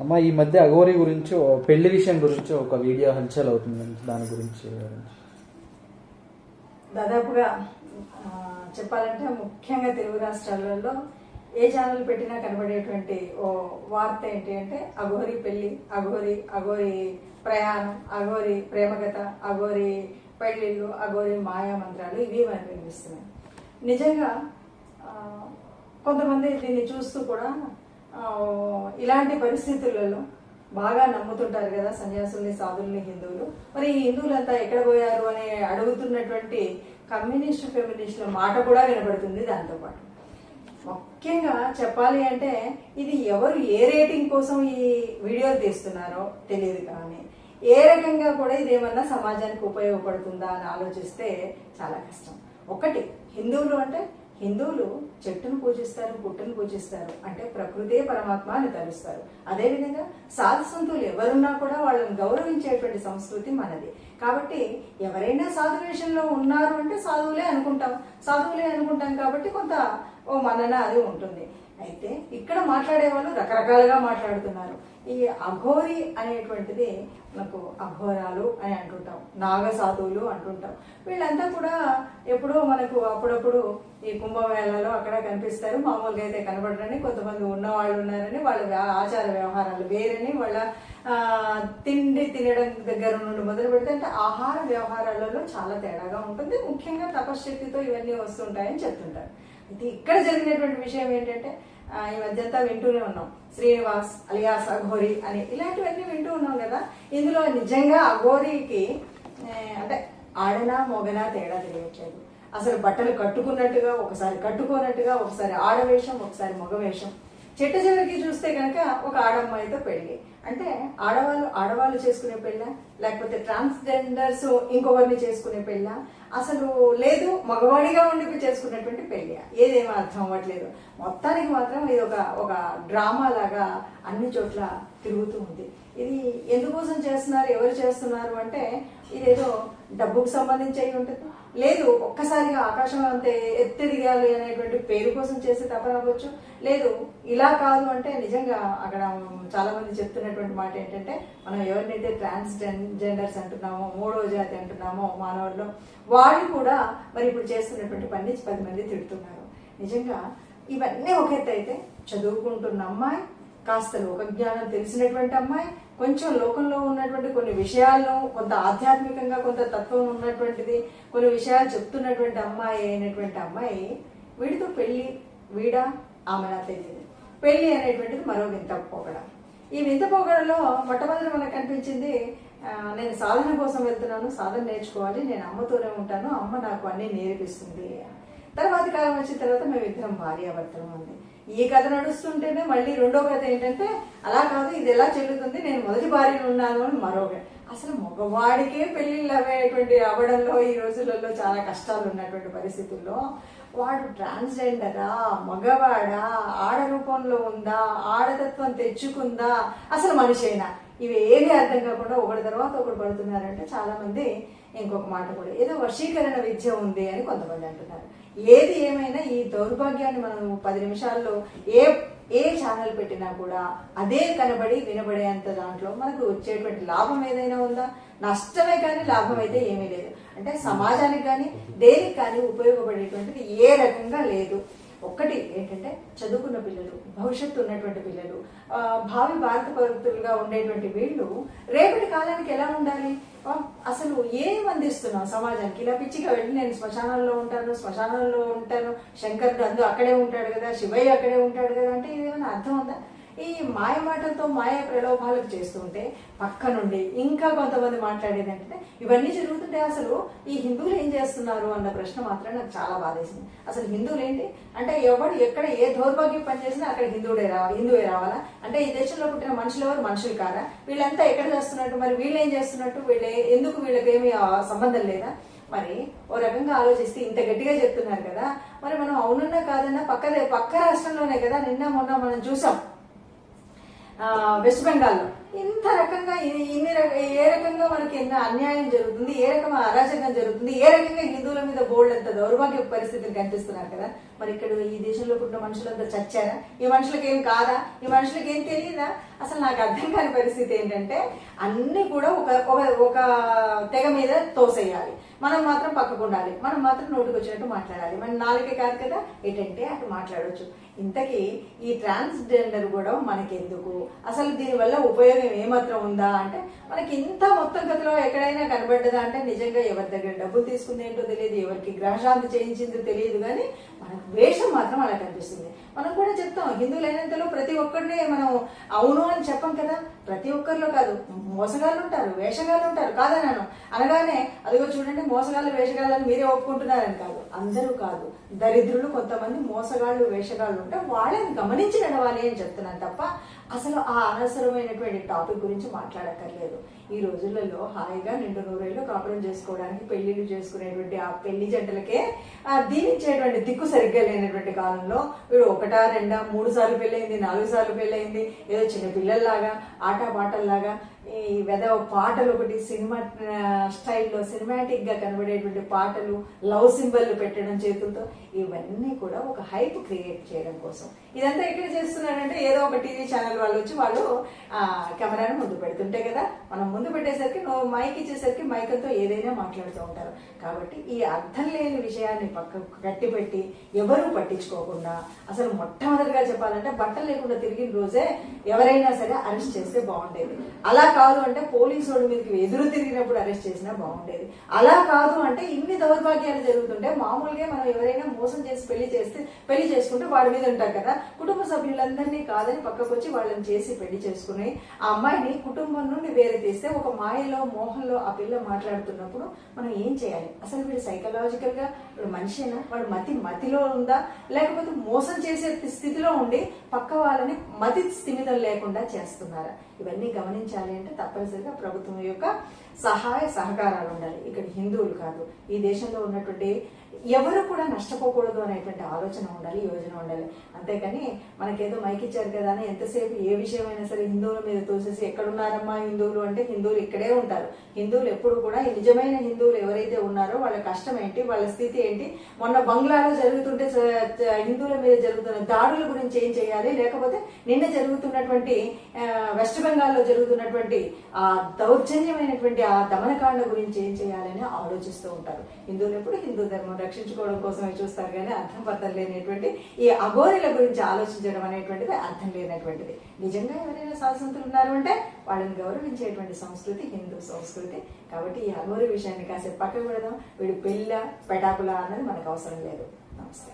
అమ్మ ఈ మధ్య అఘోరి గురించి పెళ్ళి విషయం గురించి ఒక వీడియో హల్చల్ అవుతుంది దాని గురించి దాదాపుగా చెప్పాలంటే ముఖ్యంగా తెలుగు రాష్ట్రాలలో ఏ ఛానల్ పెట్టినా కనబడేటువంటి ఓ వార్త ఏంటి అంటే అఘోరి పెళ్ళి అఘోరి అఘోరి ప్రయాణం అఘోరి ప్రేమకథ అఘోరి పెళ్ళిళ్ళు అఘోరి మాయా మంత్రాలు ఇవి మనకు వినిపిస్తున్నాయి. నిజంగా కొంతమంది దీన్ని చూస్తూ కూడా ఇలాంటి పరిస్థితులలో బాగా నమ్ముతుంటారు కదా సన్యాసుల్ని సాధుల్ని హిందువులు. మరి ఈ హిందువులంతా ఎక్కడ పోయారు అని అడుగుతున్నటువంటి కమ్యూనిస్ట్ ఫెమినిస్టుల మాట కూడా వినబడుతుంది దాంతోపాటు ముఖ్యంగా చెప్పాలి అంటే ఇది ఎవరు ఏ రేటింగ్ కోసం ఈ వీడియోలు తీస్తున్నారో తెలియదు కానీ ఏ రకంగా కూడా ఇది ఏమన్నా సమాజానికి ఉపయోగపడుతుందా అని ఆలోచిస్తే చాలా కష్టం. ఒకటి హిందువులు అంటే హిందువులు చెట్టును పూజిస్తారు పుట్టును పూజిస్తారు అంటే ప్రకృతే పరమాత్మ అని తలుస్తారు. అదేవిధంగా సాధు సంతులు ఎవరున్నా కూడా వాళ్ళని గౌరవించేటువంటి సంస్కృతి మనది. కాబట్టి ఎవరైనా సాధు వేషంలో ఉన్నారు అంటే సాధువులే అనుకుంటాం. సాధువులే అనుకుంటాం కాబట్టి కొంత ఓ మనన అది ఉంటుంది. అయితే ఇక్కడ మాట్లాడే వాళ్ళు రకరకాలుగా మాట్లాడుతున్నారు. ఈ అఘోరి అనేటువంటిది మనకు అఘోరాలు అని అంటుంటాం. నాగ సాధువులు అంటుంటాం. వీళ్ళంతా కూడా ఎప్పుడో మనకు అప్పుడప్పుడు ఈ కుంభమేళాలో అక్కడ కనిపిస్తారు. మామూలుగా అయితే కనబడరని కొంతమంది ఉన్నవాళ్ళు ఉన్నారని వాళ్ళ ఆచార వ్యవహారాలు వేరని వాళ్ళ తిండి తినడం దగ్గర నుండి మొదలు పెడితే అంటే ఆహార వ్యవహారాలలో చాలా తేడాగా ఉంటుంది. ముఖ్యంగా తపశ్శక్తితో ఇవన్నీ వస్తుంటాయని చెప్తుంటారు. అయితే ఇక్కడ జరిగినటువంటి విషయం ఏంటంటే ఈ మధ్యంతా వింటూనే ఉన్నాం. శ్రీనివాస్ అలియాస్ అఘోరి అని ఇలాంటివన్నీ వింటూ ఉన్నాం కదా. ఇందులో నిజంగా అఘోరికి అంటే ఆడనా మొగనా తేడా తెలియట్లేదు. అసలు బట్టలు కట్టుకున్నట్టుగా ఒకసారి కట్టుకోనట్టుగా ఒకసారి ఆడవేషం ఒకసారి మగవేషం. చెట్టు చివరికి చూస్తే కనుక ఒక ఆడమ్మాయితో పెళ్ళి అంటే ఆడవాళ్ళు ఆడవాళ్ళు చేసుకునే పెళ్ళ లేకపోతే ట్రాన్స్జెండర్స్ ఇంకొకరిని చేసుకునే పెళ్ళ అసలు లేదు మగవాడిగా ఉండి చేసుకున్నటువంటి పెళ్ళి. ఏదేమో అర్థం అవ్వట్లేదు. మొత్తానికి మాత్రం ఇది ఒక ఒక డ్రామా లాగా అన్ని చోట్ల తిరుగుతూ ఉంది. ఇది ఎందుకోసం చేస్తున్నారు ఎవరు చేస్తున్నారు అంటే ఇదేదో డబ్బుకు సంబంధించి అయి ఉంటుంది. లేదు ఒక్కసారిగా ఆకాశం అంతే ఎత్తెదిగాలి అనేటువంటి పేరు కోసం చేసే తపన అవ్వచ్చు. లేదు ఇలా కాదు అంటే నిజంగా అక్కడ చాలా మంది చెప్తున్నటువంటి మాట ఏంటంటే మనం ఎవరినైతే ట్రాన్స్ జెండర్స్ అంటున్నామో మూడో జాతి అంటున్నామో మానవుల్లో వాళ్ళు కూడా మరి ఇప్పుడు చేస్తున్నటువంటి పని పది మంది తిడుతున్నారు. నిజంగా ఇవన్నీ ఒక ఎత్తు అయితే చదువుకుంటున్న అమ్మాయి కాస్త లోకజ్ఞానం తెలిసినటువంటి అమ్మాయి కొంచెం లోకంలో ఉన్నటువంటి కొన్ని విషయాలను కొంత ఆధ్యాత్మికంగా కొంత తత్వం ఉన్నటువంటిది కొన్ని విషయాలు చెప్తున్నటువంటి అమ్మాయి అయినటువంటి అమ్మాయి వీడితో పెళ్ళి వీడా? ఆమె నాకు తెలియదు పెళ్ళి అనేటువంటిది మరో వింత పోగడం. ఈ వింత పొగడలో మొట్టమొదటి మనకు కనిపించింది నేను సాధన కోసం వెళ్తున్నాను సాధన నేర్చుకోవాలి నేను అమ్మతోనే ఉంటాను అమ్మ నాకు అన్నీ నేర్పిస్తుంది తర్వాత కాలం వచ్చిన తర్వాత మేము ఇద్దరం భార్యాభర్తలం ఉంది ఈ కథ నడుస్తుంటేనే మళ్ళీ రెండో కథ ఏంటంటే అలా కాదు ఇది ఎలా చెల్లుతుంది నేను మొదటి భార్యను ఉన్నాను అని మరో కథ. అసలు మగవాడికే పెళ్ళిళ్ళు అవ్వేటువంటి అవ్వడంలో ఈ రోజులలో చాలా కష్టాలు ఉన్నటువంటి పరిస్థితుల్లో వాడు ట్రాన్స్జెండరా మగవాడా ఆడ రూపంలో ఉందా? ఆడతత్వం తెచ్చుకుందా? అసలు మనిషైనా ఇవి ఏది అర్థం కాకుండా ఒకటి తర్వాత ఒకటి పడుతున్నారంటే చాలా మంది ఇంకొక మాట కూడా. ఏదో వశీకరణ విద్య ఉంది అని కొంతమంది అంటున్నారు. ఏది ఏమైనా ఈ దౌర్భాగ్యాన్ని మనం పది నిమిషాల్లో ఏ ఏ ఛానల్ పెట్టినా కూడా అదే కనబడి వినబడేంత దాంట్లో మనకు వచ్చేటువంటి లాభం ఏదైనా ఉందా? నష్టమే కానీ లాభం అయితే ఏమీ లేదు. అంటే సమాజానికి కానీ దేనికి కానీ ఉపయోగపడేటువంటిది ఏ రకంగా లేదు. ఒక్కటి ఏంటంటే చదువుకున్న పిల్లలు భవిష్యత్తు ఉన్నటువంటి పిల్లలు భావి భారత పౌరులుగా ఉండేటువంటి వీళ్ళు రేపటి కాలానికి ఎలా ఉండాలి? అసలు ఏం అందిస్తున్నాం సమాజానికి? ఇలా పిచ్చిగా వెళ్ళి నేను శ్మశానంలో ఉంటాను శ్మశానంలో ఉంటాను శంకరుడు అందు అక్కడే ఉంటాడు కదా శివయ్య అక్కడే ఉంటాడు కదా అంటే ఇదేమైనా అర్థం ఉందా? ఈ మాయ మాటలతో మాయ ప్రలోభాలకు చేస్తుంటే పక్క నుండి ఇంకా కొంతమంది మాట్లాడేది అంటే ఇవన్నీ జరుగుతుంటే అసలు ఈ హిందువులు ఏం చేస్తున్నారు అన్న ప్రశ్న మాత్రం నాకు చాలా బాధేసింది. అసలు హిందువులు ఏంటి? అంటే ఎవడు ఎక్కడ ఏ దౌర్భాగ్యం పనిచేసినా అక్కడ హిందువుడే రావాలి హిందువే రావాలా? అంటే ఈ దేశంలో పుట్టిన మనుషులు ఎవరు? మనుషులు కారా? వీళ్ళంతా ఎక్కడ చేస్తున్నట్టు? మరి వీళ్ళు ఏం చేస్తున్నట్టు? వీళ్ళు ఎందుకు వీళ్ళకి ఏమి సంబంధం లేదా? మరి ఓ రకంగా ఆలోచిస్తే ఇంత గట్టిగా చెప్తున్నారు కదా. మరి మనం అవునన్నా కాదన్నా పక్క పక్క రాష్ట్రంలోనే కదా నిన్న మొన్న మనం చూసాం. వెస్ట్ బెంగాల్లో ఇంత రకంగా ఇన్ని ఏ రకంగా మనకి ఎన్నో అన్యాయం జరుగుతుంది ఏ రకమైన అరాచకం జరుగుతుంది ఏ రకంగా హిందువుల మీద బోల్డ్ అంత దౌర్భాగ్య పరిస్థితులు కనిపిస్తున్నారు కదా. మరి ఇక్కడ ఈ దేశంలో పుట్టిన మనుషులంతా చచ్చారా? ఈ మనుషులకి ఏం కాదా? ఈ మనుషులకి ఏం తెలియదా? అసలు నాకు అర్థం కాని పరిస్థితి ఏంటంటే అన్ని కూడా ఒక ఒక ఒక తెగ మీద తోసేయాలి. మనం మాత్రం పక్కకు ఉండాలి మనం మాత్రం నోటికి వచ్చినట్టు మాట్లాడాలి. మన నాలుగే కాదు కదా ఏంటంటే అటు మాట్లాడవచ్చు ఇంతకీ ఈ ట్రాన్స్జెండర్ కూడా మనకెందుకు? అసలు దీనివల్ల ఉపయోగం ఏమాత్రం ఉందా అంటే మనకి ఇంత మొత్తం కథలో ఎక్కడైనా కనబడ్డదా అంటే నిజంగా ఎవరి దగ్గర డబ్బులు తీసుకుంది ఏంటో తెలియదు ఎవరికి గ్రహశాంతి చేయించిందో తెలియదు కానీ మనకు వేషం మాత్రం అలా కనిపిస్తుంది. మనం కూడా చెప్తాం హిందువులైనంతలో ప్రతి ఒక్కరిని మనం అవును అని చెప్పం కదా. ప్రతి ఒక్కరిలో కాదు మోసగాళ్ళు ఉంటారు వేషగాళ్ళు ఉంటారు కాదన్నాను. అనగానే అదిగో చూడండి మోసగాళ్ళు వేషగాళ్ళని మీరే ఒప్పుకుంటున్నారని కాదు అందరూ కాదు. దరిద్రులు కొంతమంది మోసగాళ్ళు వేషగాళ్ళు. ఉంటే వాళ్ళని గమనించి నడవాలి అని చెప్తున్నాను తప్ప అసలు ఆ అనవసరమైనటువంటి టాపిక్ గురించి మాట్లాడక్కర్లేదు. ఈ రోజులలో హాయిగా నిండు నూరేళ్ళు కాపురం చేసుకోవడానికి పెళ్ళిళ్ళు చేసుకునేటువంటి ఆ పెళ్ళి జంటలకే దీనిచ్చేటువంటి దిక్కు సరిగ్గా లేనటువంటి కాలంలో వీడు ఒకటా రెండా మూడు సార్లు పెళ్ళయింది నాలుగు సార్లు పెళ్ళయింది ఏదో చిన్న పిల్లల్లాగా ఆట పాటల్లాగా ఈ వెద పాటలు ఒకటి సినిమా స్టైల్లో సినిమాటిక్గా కనబడేటువంటి పాటలు లవ్ సింబల్ పెట్టడం చేతులతో ఇవన్నీ కూడా ఒక హైప్ క్రియేట్ చేయడం కోసం. ఇదంతా ఎక్కడ చేస్తున్నారంటే ఏదో ఒక టీవీ ఛానల్ వాళ్ళు వచ్చి వాళ్ళు కెమెరాను ముందు పెడుతుంటే కదా మనం ముందు పెట్టేసరికి నువ్వు మైక్ ఇచ్చేసరికి మైకంతో ఏదైనా మాట్లాడుతూ ఉంటారు. కాబట్టి ఈ అర్థం లేని విషయాన్ని పక్కకు కట్టిపెట్టి ఎవరూ పట్టించుకోకుండా అసలు మొట్టమొదటిగా చెప్పాలంటే బట్టలు లేకుండా తిరిగిన రోజే ఎవరైనా సరే అరెస్ట్ చేస్తే బాగుండేది. అలా కాదు అంటే పోలీసు వాడి మీదకి ఎదురు తిరిగినప్పుడు అరెస్ట్ చేసినా బాగుండేది. అలా కాదు అంటే ఇన్ని దౌర్భాగ్యాలు జరుగుతుంటే మామూలుగా మనం ఎవరైనా మోసం చేసి పెళ్ళి చేస్తే పెళ్ళి చేసుకుంటే వాడి మీద ఉంటారు కదా. కుటుంబ సభ్యులందరినీ కాదని పక్కకు వచ్చి వాళ్ళని చేసి పెళ్ళి చేసుకుని ఆ అమ్మాయిని కుటుంబం నుండి వేరే చేస్తే ఒక మాయలో మోహంలో ఆ పిల్ల మాట్లాడుతున్నప్పుడు మనం ఏం చేయాలి? అసలు వీడు సైకలాజికల్గా వీడు మనిషేనా? వాడు మతి మతిలో ఉందా? లేకపోతే మోసం చేసే స్థితిలో ఉండి పక్క వాళ్ళని మతి స్థిమితం లేకుండా చేస్తున్నారా? ఇవన్నీ గమనించాలి అంటే తప్పనిసరిగా ప్రభుత్వం యొక్క సహాయ సహకారాలు ఉండాలి. ఇక్కడ హిందువులు కాదు ఈ దేశంలో ఉన్నటువంటి ఎవరు కూడా నష్టపోకూడదు అనేటువంటి ఆలోచన ఉండాలి యోజన ఉండాలి. అంతేకాని మనకేదో మైక్ ఇచ్చారు కదా అని ఎంతసేపు ఏ విషయమైనా సరే హిందువుల మీద తోసేసి ఎక్కడున్నారమ్మా హిందువులు అంటే హిందువులు ఇక్కడే ఉంటారు. హిందువులు ఎప్పుడు కూడా నిజమైన హిందువులు ఎవరైతే ఉన్నారో వాళ్ళ కష్టం ఏంటి వాళ్ళ స్థితి ఏంటి మొన్న బంగ్లాలో జరుగుతుంటే హిందువుల మీద జరుగుతున్న దాడుల గురించి ఏం చేయాలి లేకపోతే నిన్న జరుగుతున్నటువంటి వెస్ట్ బెంగాల్లో జరుగుతున్నటువంటి ఆ దౌర్జన్యమైనటువంటి ఆ దమనకాండ గురించి ఏం చేయాలని ఆలోచిస్తూ ఉంటారు. హిందువులు ఎప్పుడు హిందూ ధర్మం రక్షించుకోవడం కోసమే చూస్తారు కానీ అర్థం పర్థం లేనటువంటి ఈ అఘోరిల గురించి ఆలోచించడం అనేటువంటిది అర్థం లేనటువంటిది. నిజంగా ఎవరైనా స్వాతంత్రులు ఉన్నారు అంటే వాళ్ళని గౌరవించేటువంటి సంస్కృతి హిందూ సంస్కృతి. కాబట్టి ఈ అఘోరి విషయాన్ని కాసేపు పక్కకు పెడదాం. వీడు పెళ్ళ పెటాకుల అన్నది మనకు అవసరం లేదు. నమస్తే